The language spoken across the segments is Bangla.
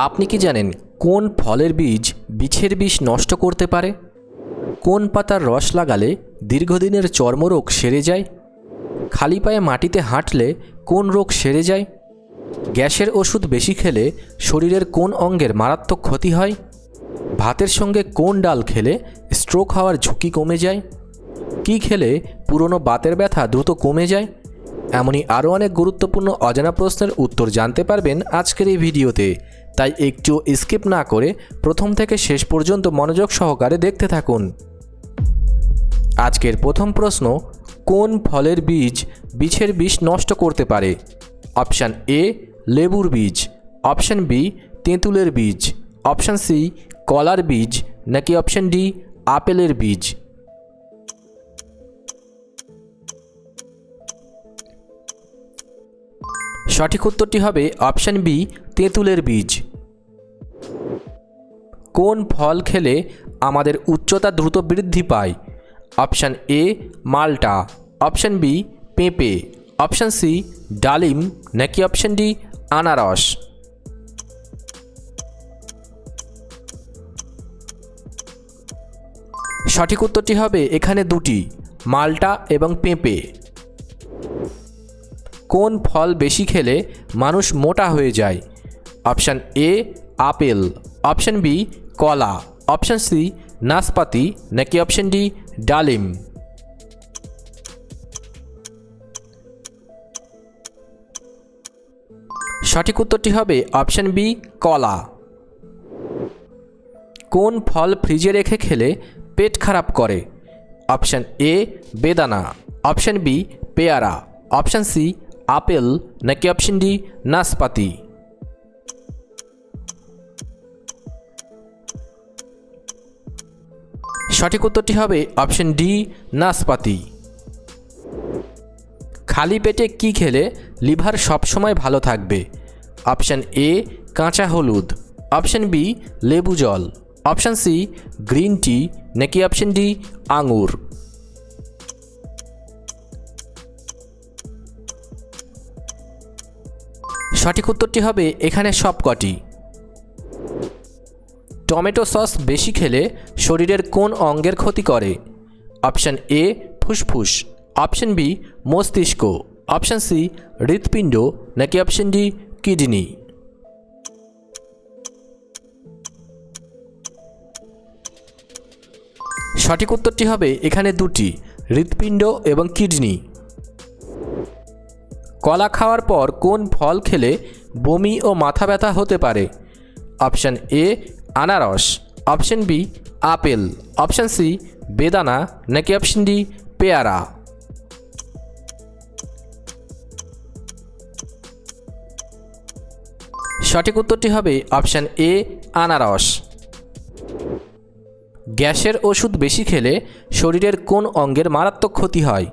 আপনি কি জানেন কোন ফলের বীজ বিছের বিষ নষ্ট করতে পারে? কোন পাতার রস লাগালে দীর্ঘদিনের চর্মরোগ সেরে যায়? খালি পায়ে মাটিতে হাঁটলে কোন রোগ সেরে যায়? গ্যাসের ওষুধ বেশি খেলে শরীরের কোন অঙ্গের মারাত্মক ক্ষতি হয়? ভাতের সঙ্গে কোন ডাল খেলে স্ট্রোক হওয়ার ঝুঁকি কমে যায়? কি খেলে পুরনো বাতের ব্যথা দ্রুত কমে যায়? এমনই আরও অনেক গুরুত্বপূর্ণ অজানা প্রশ্নের উত্তর জানতে পারবেন আজকের এই ভিডিওতে। তাই একটু স্কিপ না করে প্রথম থেকে শেষ পর্যন্ত মনোযোগ সহকারে দেখতে থাকুন। আজকের প্রথম প্রশ্ন, কোন ফলের বীজ বিছের বিষ নষ্ট করতে পারে? অপশান এ, লেবুর বীজ। অপশান বি, তেঁতুলের বীজ। অপশান সি, কলার বীজ। নাকি অপশান ডি, আপেলের বীজ? সঠিক উত্তরটি হবে অপশান বি, তেঁতুলের বীজ। কোন ফল খেলে আমাদের উচ্চতা দ্রুত বৃদ্ধি পায়? অপশান এ মালটা। অপশান বি পেঁপে। অপশান সি ডালিম। নাকি অপশান ডি আনারস? সঠিক উত্তরটি হবে এখানে দুটি, মালটা এবং পেঁপে। কোন ফল বেশি খেলে মানুষ মোটা হয়ে যায়? অপশান এ আপেল। অপশান বি, কলা। অপশন সি, নাশপাতি। নাকি অপশান ডি, ডালিম। সঠিক উত্তরটি হবে অপশান বি, কলা। কোন ফল ফ্রিজে রেখে খেলে পেট খারাপ করে? অপশন এ, বেদানা। অপশন বি, পেয়ারা। Option C, apple. নাকি অপশান ডি, নাশপাতি। সঠিক উত্তরটি হবে অপশান ডি, নাশপাতি। খালি পেটে কি খেলে লিভার সবসময় ভালো থাকবে? অপশান এ, কাঁচা হলুদ। অপশান বি, লেবু জল। অপশান সি, গ্রিন টি, নাকি অপশান ডি, আঙুর। সঠিক উত্তরটি হবে এখানে সবকটি। টমেটো সস বেশি খেলে শরীরের কোন অঙ্গের ক্ষতি করে? অপশান এ ফুসফুস। অপশান বি মস্তিষ্ক। অপশান সি হৃৎপিণ্ড। নাকি অপশান ডি কিডনি? সঠিক উত্তরটি হবে এখানে দুটি, হৃৎপিণ্ড এবং কিডনি। কলা খাওয়ার পর কোন ফল খেলে বমি ও মাথা ব্যথা হতে পারে? অপশান এ আনারস। অপশান বি, আপেল। অপশান সি, বেদানা। নাকি অপশন ডি, পেয়ারা। সঠিক উত্তরটি হবে অপশান এ, আনারস। গ্যাসের ওষুধ বেশি খেলে শরীরের কোন অঙ্গের মারাত্মক ক্ষতি হয়?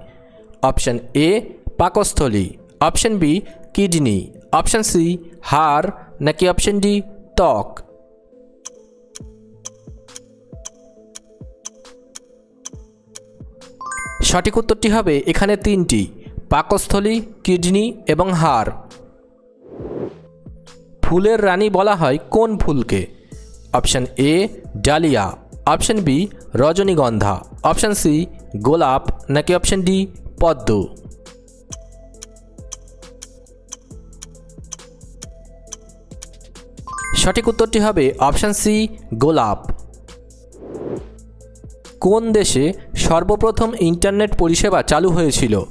অপশান এ, পাকস্থলী। Option B, kidney. Option C, হাড়। নাকি অপশান ডি, ত্বক। সঠিক উত্তরটি হবে এখানে তিনটি, পাকস্থলী, কিডনি এবং হাড়। ফুলের রানী বলা হয় কোন ফুলকে? Option A, dahlia. Option B, রজনীগন্ধা। অপশান সি, গোলাপ। নাকি অপশান ডি, পদ্ম? সঠিক উত্তরটি হবে অপশান সি, গোলাপ। কোন দেশে সর্বপ্রথম ইন্টারনেট পরিষেবা চালু হয়েছিল?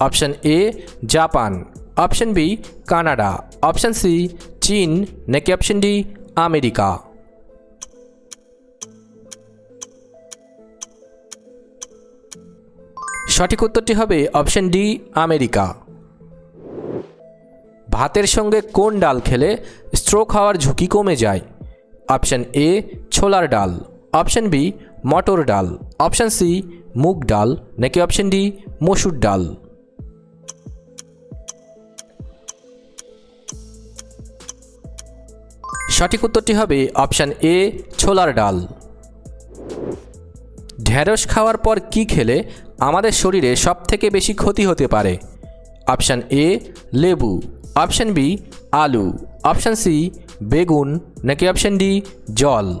Option A, Japan. Option B, Canada. Option C, চীন। নাকি অপশান ডি, আমেরিকা? সঠিক উত্তরটি হবে অপশান ডি, আমেরিকা। ভাতের সঙ্গে কোন ডাল খেলে স্ট্রোক হওয়ার ঝুঁকি কমে যায়? অপশান এ, ছোলার ডাল। অপশান বি, মটর ডাল। অপশান সি, মুগ ডাল, নাকি অপশান ডি, মসুর ডাল? সঠিক উত্তরটি হবে অপশান এ, ছোলার ডাল। ঢ্যাঁড়স খাওয়ার পর কি খেলে আমাদের শরীরে সবথেকে বেশি ক্ষতি হতে পারে? অপশান এ, লেবু। অপশান বি, আলু। অপশান সি, বেগুন। নাকি অপশান ডি, জল?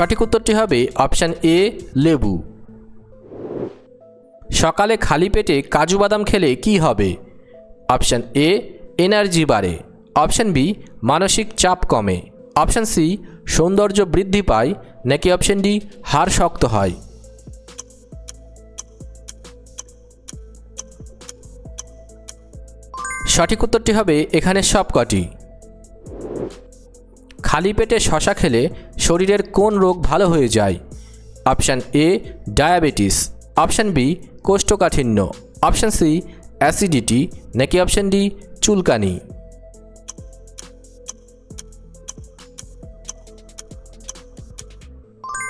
সঠিক উত্তরটি হবে অপশান এ, লেবু। সকালে খালি পেটে কাজু বাদাম খেলে কি হবে? অপশান এ, এনার্জি বাড়ে। অপশান বি, মানসিক চাপ কমে। অপশান সি, সৌন্দর্য বৃদ্ধি পায়, নাকি অপশান ডি, হাড় শক্ত হয়? সঠিক উত্তরটি হবে এখানে সবকটি। খালি পেটে শশা খেলে শরীরের কোন রোগ ভালো হয়ে যায়? Option A, diabetes. Option B, কোষ্ঠকাঠিন্য। Option C, acidity. নাকি অপশান ডি, চুলকানি।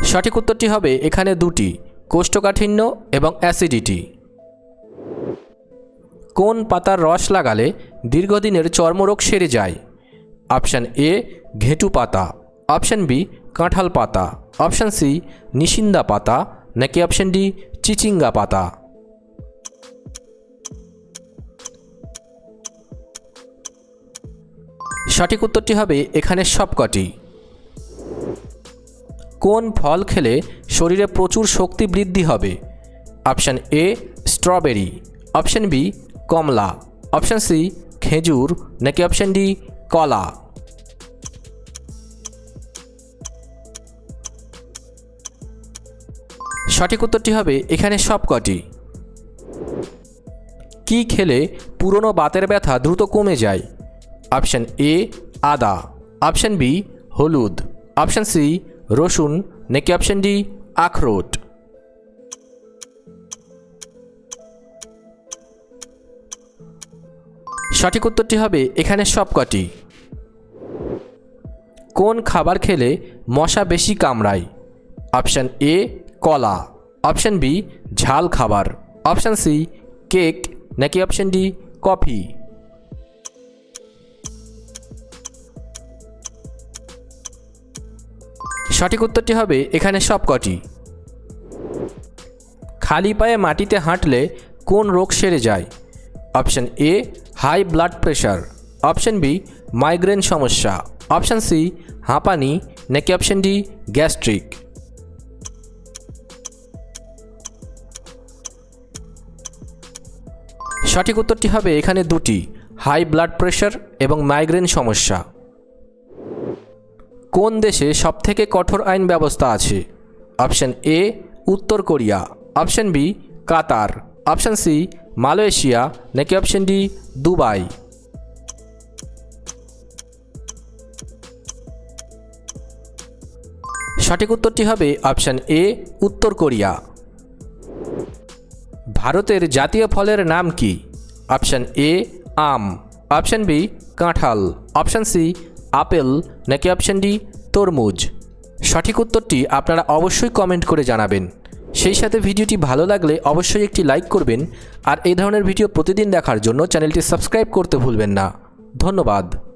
সঠিক উত্তরটি হবে এখানে দুটি, কোষ্ঠকাঠিন্য এবং অ্যাসিডিটি। কোন পাতার রস লাগালে দীর্ঘদিনের চর্মরোগ সেরে যায়? অপশান এ, ঘেঁটু পাতা। অপশান বি, কাঁঠাল পাতা। অপশান সি, নিশিন্দা পাতা। নাকি অপশান ডি, চিচিঙ্গা পাতা। সঠিক উত্তরটি হবে এখানে সবকটি। কোন ফল খেলে শরীরে প্রচুর শক্তি বৃদ্ধি হবে? Option A, strawberry. Option B, Kamala. Option C, খেজুর। নাকি অপশান ডি কলা। সঠিক উত্তরটি হবে, এখানে সবকটি কি খেলে পুরনো বাতের ব্যথা দ্রুত কমে যায়? অপশান এ আদা। অপশান বি হলুদ। অপশান সি রসুন। নাকি অপশান ডি আখরোট? সঠিক উত্তরটি হবে, এখানে সবকটি কোন খাবার খেলে মশা বেশি কামড়ায়? অপশান এ, কলা। অপশান বি, ঝাল খাবার। Option C, cake. নাকি অপশান ডি, কফি? সঠিক উত্তরটি হবে এখানে সবকটি। খালি পায়ে মাটিতে হাঁটলে কোন রোগ সেরে যায়? Option A, high blood pressure option B, migraine সমস্যা। অপশান সি হাঁপানি নাকি অপশান ডি গ্যাস্ট্রিক সঠিক উত্তরটি হবে এখানে দুটি হাই ব্লাড প্রেশার এবং মাইগ্রেন সমস্যা। কোন দেশে সবথেকে কঠোর আইন ব্যবস্থা আছে? অপশান এ উত্তর Korea. Option B Qatar. Option C Malaysia. নাকি অপশান ডি দুবাই। সঠিক উত্তরটি হবে অপশান এ, উত্তর কোরিয়া। ভারতের জাতীয় ফলের নাম কি? অপশান এ, আম। অপশান বি, কাঁঠাল। Option C, apple. নাকি অপশান ডি, তরমুজ? সঠিক উত্তরটি আপনারা অবশ্যই কমেন্ট করে জানাবেন। সেই সাথে ভিডিওটি ভালো লাগলে অবশ্যই একটি লাইক করবেন। আর এই ধরনের ভিডিও প্রতিদিন দেখার জন্য চ্যানেলটি সাবস্ক্রাইব করতে ভুলবেন না। ধন্যবাদ।